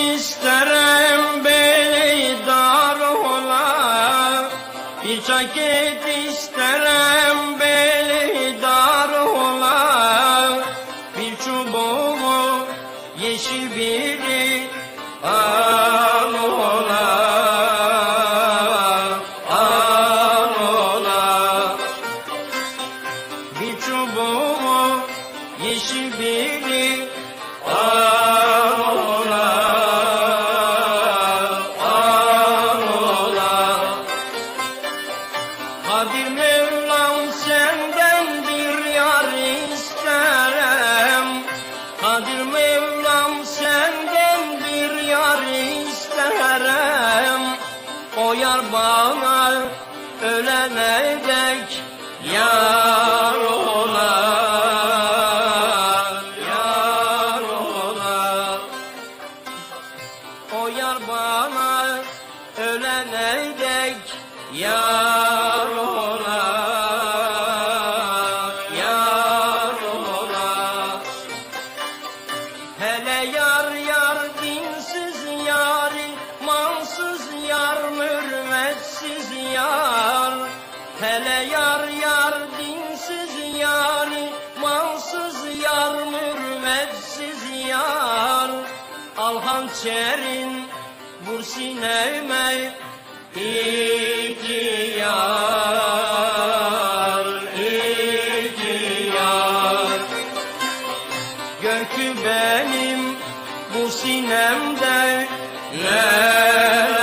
isterim beydar ola. Hiçaket isterim beydar ola. Bir çubuğu yeşil biri al ola. Al Bir çubuğu yeşil biri al bana ölene dek yar ola o yar bana ölene dek yar yar. Hele yar yar dinsiz yari, mansız yar, Al hançerin vur sineme iki yar, iki yar. Gör ki benim bu sinemde ne